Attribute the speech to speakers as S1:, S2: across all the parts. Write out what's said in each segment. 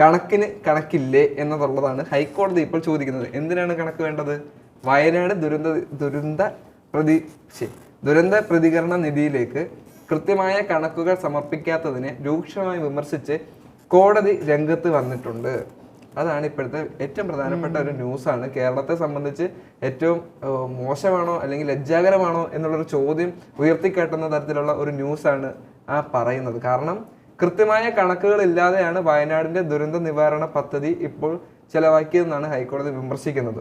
S1: കണക്കിന് കണക്കില്ലേ എന്നതുള്ളതാണ് ഹൈക്കോടതി ഇപ്പോൾ ചോദിക്കുന്നത്. എന്തിനാണ് കണക്ക് വേണ്ടത്? വയനാട് ദുരന്ത ദുരന്ത പ്രതി ദുരന്ത പ്രതികരണ നിധിയിലേക്ക് കൃത്യമായ കണക്കുകൾ സമർപ്പിക്കാത്തതിനെ രൂക്ഷമായി വിമർശിച്ച് കോടതി രംഗത്ത് വന്നിട്ടുണ്ട്. അതാണ് ഇപ്പോഴത്തെ ഏറ്റവും പ്രധാനപ്പെട്ട ഒരു ന്യൂസാണ്. കേരളത്തെ സംബന്ധിച്ച് ഏറ്റവും മോശമാണോ അല്ലെങ്കിൽ ലജ്ജാകരമാണോ എന്നുള്ളൊരു ചോദ്യം ഉയർത്തിക്കേട്ടുന്ന തരത്തിലുള്ള ഒരു ന്യൂസാണ് ആ പറയുന്നത്. കാരണം കൃത്യമായ കണക്കുകൾ ഇല്ലാതെയാണ് വയനാടിന്റെ ദുരന്ത നിവാരണ പദ്ധതി ഇപ്പോൾ ചെലവാക്കിയതെന്നാണ് ഹൈക്കോടതി വിമർശിക്കുന്നത്.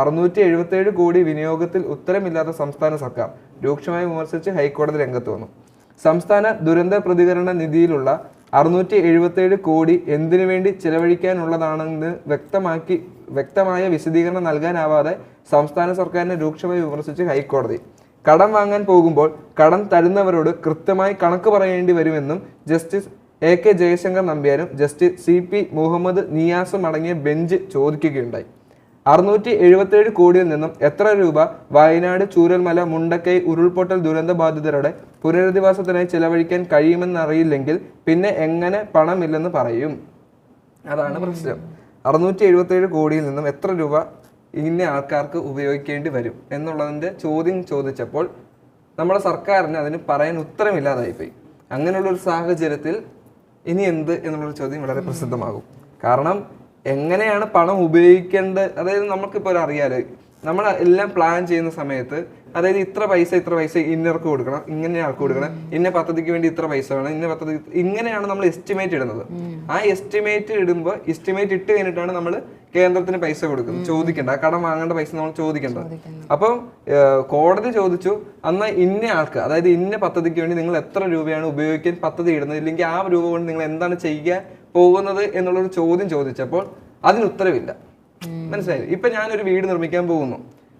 S1: അറുന്നൂറ്റി എഴുപത്തി ഏഴ് കോടി വിനിയോഗത്തിൽ ഉത്തരമില്ലാത്ത സംസ്ഥാന സർക്കാർ രൂക്ഷമായി വിമർശിച്ച് ഹൈക്കോടതി രംഗത്ത് വന്നു. സംസ്ഥാന ദുരന്ത പ്രതികരണ നിധിയിലുള്ള അറുന്നൂറ്റി എഴുപത്തേഴ് കോടി എന്തിനു വേണ്ടി ചെലവഴിക്കാനുള്ളതാണെന്ന് വ്യക്തമാക്കി വ്യക്തമായ വിശദീകരണം നൽകാനാവാതെ സംസ്ഥാന സർക്കാരിനെ രൂക്ഷമായി വിമർശിച്ച് ഹൈക്കോടതി കടം വാങ്ങാൻ പോകുമ്പോൾ കടം തരുന്നവരോട് കൃത്യമായി കണക്ക് പറയേണ്ടി വരുമെന്നും ജസ്റ്റിസ് എ കെ ജയശങ്കർ നമ്പ്യാരും ജസ്റ്റിസ് സി പി മുഹമ്മദ് നിയാസും അടങ്ങിയ ബെഞ്ച് ചോദിക്കുകയുണ്ടായി. അറുന്നൂറ്റി എഴുപത്തേഴ് കോടിയിൽ നിന്നും എത്ര രൂപ വയനാട് ചൂരൽമല മുണ്ടക്കൈ ഉരുൾപൊട്ടൽ ദുരന്ത ബാധിതരുടെ പുനരധിവാസത്തിനായി ചെലവഴിക്കാൻ കഴിയുമെന്നറിയില്ലെങ്കിൽ പിന്നെ എങ്ങനെ പണമില്ലെന്ന് പറയും. അതാണ് പ്രശ്നം. അറുന്നൂറ്റി എഴുപത്തേഴ് കോടിയിൽ നിന്നും എത്ര രൂപ ഇന്ന ആൾക്കാർക്ക് ഉപയോഗിക്കേണ്ടി വരും എന്നുള്ളതിന്റെ ചോദ്യം ചോദിച്ചപ്പോൾ നമ്മുടെ സർക്കാരിന് അതിന് പറയാൻ ഉത്തരമില്ലാതായിപ്പോയി. അങ്ങനെയുള്ള ഒരു സാഹചര്യത്തിൽ ഇനി എന്ത് എന്നുള്ളൊരു ചോദ്യം വളരെ പ്രസിദ്ധമാകും. കാരണം എങ്ങനെയാണ് പണം ഉപയോഗിക്കേണ്ടത്? അതായത് നമുക്കിപ്പോൾ ഒരു അറിയാലോ നമ്മൾ എല്ലാം പ്ലാൻ ചെയ്യുന്ന സമയത്ത് അതായത് ഇത്ര പൈസ ഇത്ര പൈസ ഇന്നർക്ക് കൊടുക്കണം ഇങ്ങനെ ആൾക്ക് കൊടുക്കണം ഇന്ന പദ്ധതിക്ക് വേണ്ടി ഇത്ര പൈസ വേണം ഇന്ന പദ്ധതി ഇങ്ങനെയാണ് നമ്മൾ എസ്റ്റിമേറ്റ് ഇടുന്നത്. ആ എസ്റ്റിമേറ്റ് ഇടുമ്പോൾ എസ്റ്റിമേറ്റ് ഇട്ട് കഴിഞ്ഞിട്ടാണ് നമ്മൾ കേന്ദ്രത്തിന് പൈസ കൊടുക്കുന്നത് ചോദിക്കേണ്ട. ആ കടം വാങ്ങേണ്ട പൈസ നമ്മൾ ചോദിക്കേണ്ടത് അപ്പം കോടതി ചോദിച്ചു അന്ന് ഇന്ന ആൾക്ക് അതായത് ഇന്ന പദ്ധതിക്ക് വേണ്ടി നിങ്ങൾ എത്ര രൂപയാണ് ഉപയോഗിക്കാൻ പദ്ധതി ഇടുന്നത് ഇല്ലെങ്കിൽ ആ രൂപ കൊണ്ട് നിങ്ങൾ എന്താണ് ചെയ്യാൻ പോകുന്നത് എന്നുള്ളൊരു ചോദ്യം ചോദിച്ചപ്പോൾ അതിന് ഉത്തരവില്ല. മനസ്സിലായി ഇപ്പൊ ഞാനൊരു വീട് നിർമ്മിക്കാൻ പോകുന്നു.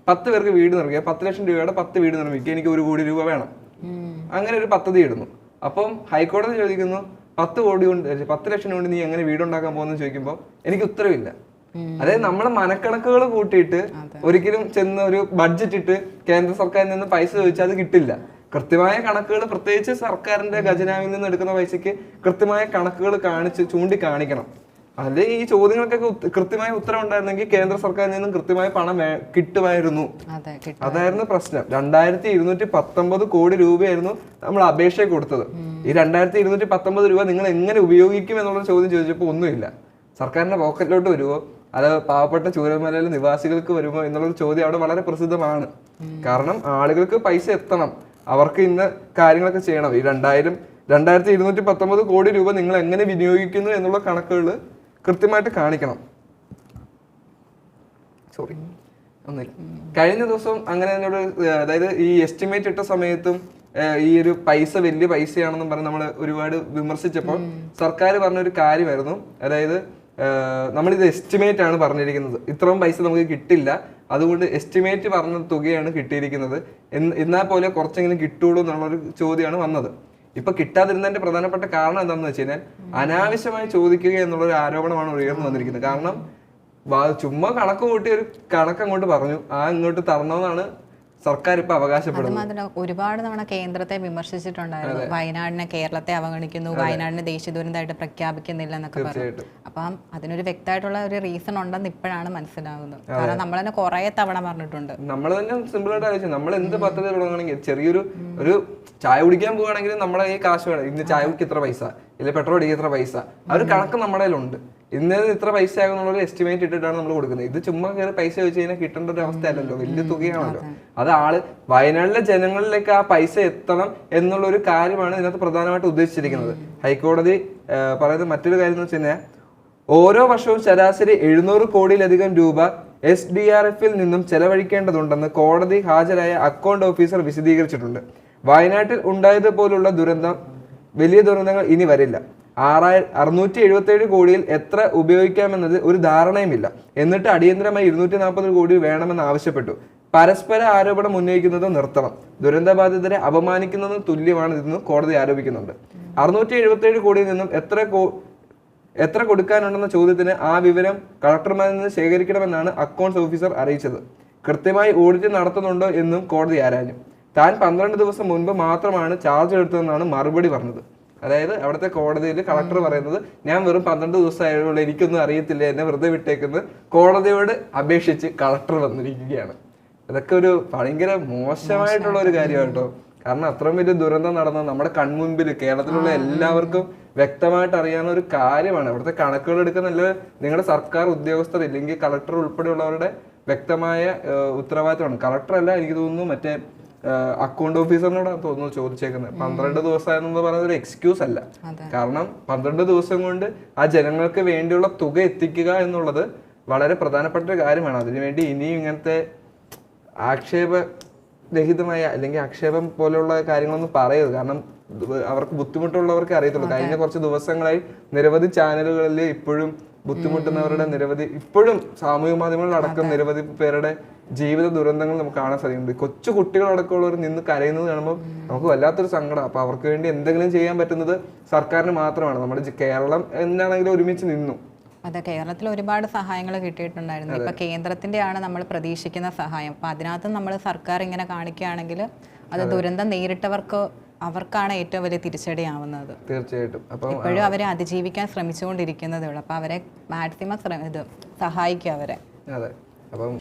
S1: പത്ത് പേർക്ക് വീട് നിർമ്മിക്കുക. പത്ത് ലക്ഷം രൂപയുടെ പത്ത് വീട് നിർമ്മിക്കുക. എനിക്ക് ഒരു കോടി രൂപ വേണം. അങ്ങനെ ഒരു പദ്ധതി ഇടുന്നു. അപ്പം ഹൈക്കോടതി ചോദിക്കുന്നു പത്ത് കോടി കൊണ്ട് പത്ത് ലക്ഷം കൊണ്ട് നീ എങ്ങനെ വീടുണ്ടാക്കാൻ പോകുന്നു? ചോദിക്കുമ്പോൾ എനിക്ക് ഉത്തരവില്ല. അതായത് നമ്മുടെ മനക്കണക്കുകൾ കൂട്ടിയിട്ട് ഒരിക്കലും ചെന്ന് ഒരു ബഡ്ജറ്റ് ഇട്ട് കേന്ദ്ര സർക്കാരിൽ നിന്ന് പൈസ ചോദിച്ചാൽ അത് കിട്ടില്ല. കൃത്യമായ കണക്കുകൾ പ്രത്യേകിച്ച് സർക്കാരിന്റെ ഖജനാവിൽ നിന്ന് എടുക്കുന്ന പൈസക്ക് കൃത്യമായ കണക്കുകൾ കാണിച്ച് ചൂണ്ടിക്കാണിക്കണം. അല്ലെ ഈ ചോദ്യങ്ങൾക്കൊക്കെ കൃത്യമായ ഉത്തരം ഉണ്ടായിരുന്നെങ്കിൽ കേന്ദ്ര സർക്കാരിൽ നിന്നും കൃത്യമായ പണം കിട്ടുമായിരുന്നു.
S2: അതെ
S1: അതായിരുന്നു പ്രശ്നം. രണ്ടായിരത്തി ഇരുന്നൂറ്റി പത്തൊമ്പത് കോടി രൂപയായിരുന്നു നമ്മൾ അപേക്ഷ കൊടുത്തത്. ഈ രണ്ടായിരത്തി ഇരുന്നൂറ്റി പത്തൊമ്പത് രൂപ നിങ്ങൾ എങ്ങനെ ഉപയോഗിക്കും എന്നുള്ള ചോദ്യം ചോദിച്ചപ്പോൾ ഒന്നുമില്ല. സർക്കാരിന്റെ പോക്കറ്റിലോട്ട് വരുമോ? അത് പാവപ്പെട്ട ചൂരമലയിലെ നിവാസികൾക്ക് വരുമോ എന്നുള്ള ചോദ്യം അവിടെ വളരെ പ്രസിദ്ധമാണ്. കാരണം ആളുകൾക്ക് പൈസ എത്തണം. അവർക്ക് ഇന്ന് കാര്യങ്ങളൊക്കെ ചെയ്യണം. ഈ രണ്ടായിരം രണ്ടായിരത്തി ഇരുന്നൂറ്റി പത്തൊമ്പത് കോടി രൂപ നിങ്ങൾ എങ്ങനെ വിനിയോഗിക്കുന്നു എന്നുള്ള കണക്കുകൾ കൃത്യമായിട്ട് കാണിക്കണം. സോറി ഒന്നുമില്ല. കഴിഞ്ഞ ദിവസം അങ്ങനെ എന്നോട് അതായത് ഈ എസ്റ്റിമേറ്റ് ഇട്ട സമയത്തും ഈ ഒരു പൈസ വലിയ പൈസയാണെന്നും പറഞ്ഞ് നമ്മൾ ഒരുപാട് വിമർശിച്ചപ്പോൾ സർക്കാർ പറഞ്ഞൊരു കാര്യമായിരുന്നു. അതായത് നമ്മളിത് എസ്റ്റിമേറ്റ് ആണ് പറഞ്ഞിരിക്കുന്നത്. ഇത്രയും പൈസ നമുക്ക് കിട്ടില്ല. അതുകൊണ്ട് എസ്റ്റിമേറ്റ് പറഞ്ഞ തുകയാണ് കിട്ടിയിരിക്കുന്നത്. എന്ന് എന്നാൽ പോലെ കുറച്ചെങ്കിലും കിട്ടുള്ളൂ എന്നുള്ളൊരു ചോദ്യമാണ് വന്നത്. ഇപ്പൊ കിട്ടാതിരുന്നതിന്റെ പ്രധാനപ്പെട്ട കാരണം എന്താണെന്ന് വെച്ച് കഴിഞ്ഞാൽ അനാവശ്യമായി ചോദിക്കുക എന്നുള്ള ഒരു ആരോപണമാണ് ഉയർന്നു വന്നിരിക്കുന്നത്. കാരണം ചുമ്മാ കണക്ക് കൂട്ടി ഒരു കണക്ക് അങ്ങോട്ട് പറഞ്ഞു. ആ ഇങ്ങോട്ട് തരണമെന്നാണ് സർക്കാർ ഇപ്പൊ അവകാശപ്പെടുന്നത്
S2: അതുമാത്രമല്ല ഒരുപാട് തവണ കേന്ദ്രത്തെ വിമർശിച്ചിട്ടുണ്ടായിരുന്നു. വയനാടിനെ കേരളത്തെ അവഗണിക്കുന്നു വയനാടിനെ ദേശീയ ദുരന്തമായിട്ട് പ്രഖ്യാപിക്കുന്നില്ല എന്നൊക്കെ പറഞ്ഞു അപ്പം അതിനൊരു വ്യക്തമായിട്ടുള്ള ഒരു റീസൺ ഉണ്ടെന്ന് ഇപ്പോഴാണ് മനസ്സിലാവുന്നത്. കാരണം നമ്മൾ തന്നെ കുറെ തവണ പറഞ്ഞിട്ടുണ്ട്.
S1: നമ്മൾ തന്നെ സിമ്പിൾ ആയിട്ട് ആലോചിച്ചു നമ്മൾ എന്ത് പദ്ധതി തുടങ്ങണമെങ്കിൽ ചെറിയൊരു ഒരു ചായ കുടിക്കാൻ പോവുകയാണെങ്കിൽ നമ്മളെ ഈ കാശ് വേണം. ഇന്ന് ചായ കുടിക്ക് ഇത്ര പൈസ ഇല്ല പെട്രോൾ അടിക്കുക ഇത്ര പൈസ. ആ ഒരു കണക്ക് നമ്മുടെ കയ്യിലുണ്ട്. ഇന്നത് ഇത്ര പൈസ ആകുന്നുള്ള എസ്റ്റിമേറ്റ് ഇട്ടിട്ടാണ് നമ്മൾ കൊടുക്കുന്നത്. ഇത് ചുമ്മാ കയറി പൈസ ചോദിച്ചു കഴിഞ്ഞാൽ കിട്ടേണ്ട ഒരു അവസ്ഥയല്ലല്ലോ. വലിയ തുകയാണല്ലോ. അത്. ആൾ വയനാട്ടിലെ ജനങ്ങളിലേക്ക് ആ പൈസ എത്തണം എന്നുള്ള ഒരു കാര്യമാണ് ഇതിനകത്ത് പ്രധാനമായിട്ട് ഉദ്ദേശിച്ചിരിക്കുന്നത്. ഹൈക്കോടതി പറയുന്ന മറ്റൊരു കാര്യം എന്ന് വെച്ച് കഴിഞ്ഞാൽ ഓരോ വർഷവും ശരാശരി എഴുന്നൂറ് കോടിയിലധികം രൂപ എസ് ഡി ആർ എഫിൽ നിന്നും ചെലവഴിക്കേണ്ടതുണ്ടെന്ന് കോടതി ഹാജരായ അക്കൗണ്ട് ഓഫീസർ വിശദീകരിച്ചിട്ടുണ്ട്. വയനാട്ടിൽ ഉണ്ടായതുപോലുള്ള ദുരന്തം വലിയ ദുരന്തങ്ങൾ ഇനി വരില്ല. ആറായിരം അറുന്നൂറ്റി എഴുപത്തേഴ് കോടിയിൽ എത്ര ഉപയോഗിക്കാമെന്നത് ഒരു ധാരണയുമില്ല. എന്നിട്ട് അടിയന്തരമായി ഇരുന്നൂറ്റി നാൽപ്പത് കോടി വേണമെന്ന് ആവശ്യപ്പെട്ടു. പരസ്പര ആരോപണം ഉന്നയിക്കുന്നത് നിർത്തണം. ദുരന്തബാധിതരെ അപമാനിക്കുന്നതിന് തുല്യമാണ് ഇതെന്ന് കോടതി ആരോപിക്കുന്നുണ്ട്. അറുന്നൂറ്റി എഴുപത്തേഴ് കോടിയിൽ നിന്നും എത്ര കോ എത്ര കൊടുക്കാനുണ്ടെന്ന ചോദ്യത്തിന് ആ വിവരം കളക്ടർമാരിൽ നിന്ന് ശേഖരിക്കണമെന്നാണ് അക്കൗണ്ട്സ് ഓഫീസർ അറിയിച്ചത്. കൃത്യമായി ഓഡിറ്റ് നടത്തുന്നുണ്ടോ എന്നും കോടതി ആരാഞ്ഞു. താൻ പന്ത്രണ്ട് ദിവസം മുൻപ് മാത്രമാണ് ചാർജ് എടുത്തതെന്നാണ് മറുപടി പറഞ്ഞത്. അതായത് അവിടുത്തെ കോടതിയിൽ കളക്ടർ പറയുന്നത് ഞാൻ വെറും പന്ത്രണ്ട് ദിവസമായുള്ള എനിക്കൊന്നും അറിയത്തില്ല എന്നെ വെറുതെ വിട്ടേക്കുന്നത് കോടതിയോട് അപേക്ഷിച്ച് കളക്ടർ വന്നിരിക്കുകയാണ്. അതൊക്കെ ഒരു ഭയങ്കര മോശമായിട്ടുള്ള ഒരു കാര്യമാണ് കേട്ടോ. കാരണം അത്രയും വലിയ ദുരന്തം നടന്ന നമ്മുടെ കൺമുമ്പിൽ കേരളത്തിലുള്ള എല്ലാവർക്കും വ്യക്തമായിട്ട് അറിയാവുന്ന ഒരു കാര്യമാണ്. അവിടുത്തെ കണക്കുകൾ എടുക്കുന്ന നല്ല നിങ്ങളുടെ സർക്കാർ ഉദ്യോഗസ്ഥർ ഇല്ലെങ്കിൽ കളക്ടർ ഉൾപ്പെടെയുള്ളവരുടെ വ്യക്തമായ ഉത്തരവാദിത്തമാണ്. കളക്ടർ അല്ല എനിക്ക് തോന്നുന്നു മറ്റേ അക്കൗണ്ട് ഓഫീസറിനോടാണ് തോന്നുന്നു ചോദിച്ചേക്കുന്നത് പന്ത്രണ്ട് ദിവസമായെന്ന് പറയുന്നത് ഒരു എക്സ്ക്യൂസ് അല്ല കാരണം പന്ത്രണ്ട് ദിവസം കൊണ്ട് ആ ജനങ്ങൾക്ക് വേണ്ടിയുള്ള തുക എത്തിക്കുക എന്നുള്ളത് വളരെ പ്രധാനപ്പെട്ട ഒരു കാര്യമാണ്. അതിനുവേണ്ടി ഇനിയും ഇങ്ങനത്തെ ആക്ഷേപ രഹിതമായ അല്ലെങ്കിൽ ആക്ഷേപം പോലെയുള്ള കാര്യങ്ങളൊന്നും പറയരുത്. കാരണം അവർക്ക് ബുദ്ധിമുട്ടുള്ളവർക്ക് അറിയത്തുള്ളൂ. കഴിഞ്ഞ കുറച്ച് ദിവസങ്ങളായി നിരവധി ചാനലുകളിൽ ഇപ്പോഴും ബുദ്ധിമുട്ടുന്നവരുടെ നിരവധി ഇപ്പോഴും സാമൂഹിക മാധ്യമങ്ങളിൽ അടക്കം നിരവധി പേരുടെ ജീവിത ദുരന്തങ്ങൾ നമുക്ക് കാണാൻ സാധിക്കുന്നുണ്ട്. കൊച്ചു കുട്ടികളടക്കമുള്ളവർ നിന്ന് കരയുന്നത് കാണുമ്പോൾ നമുക്ക് വല്ലാത്തൊരു സങ്കടം. അപ്പൊ അവർക്ക് വേണ്ടി എന്തെങ്കിലും ചെയ്യാൻ പറ്റുന്നത് സർക്കാരിന് മാത്രമാണ്. നമ്മുടെ കേരളം എന്നാണെങ്കിലും ഒരുമിച്ച് നിന്നു.
S2: അതെ കേരളത്തിൽ ഒരുപാട് സഹായങ്ങൾ കിട്ടിയിട്ടുണ്ടായിരുന്നു. ഇപ്പൊ കേന്ദ്രത്തിന്റെയാണ് നമ്മൾ പ്രതീക്ഷിക്കുന്ന സഹായം. അപ്പൊ അതിനകത്ത് നമ്മൾ സർക്കാർ ഇങ്ങനെ കാണിക്കുകയാണെങ്കിൽ അത്. ദുരന്തം നേരിട്ടവർക്ക് അവർക്കാണ് ഏറ്റവും വലിയ തിരിച്ചടിയാവുന്നത്.
S1: തീർച്ചയായിട്ടും. അപ്പം
S2: ഇപ്പോഴും അവരെ അതിജീവിക്കാൻ ശ്രമിച്ചുകൊണ്ടിരിക്കുന്നതേ ഉള്ളൂ. അപ്പൊ അവരെ മാക്സിമം ഇത് സഹായിക്കുക അവരെ.
S1: അതെ. അപ്പം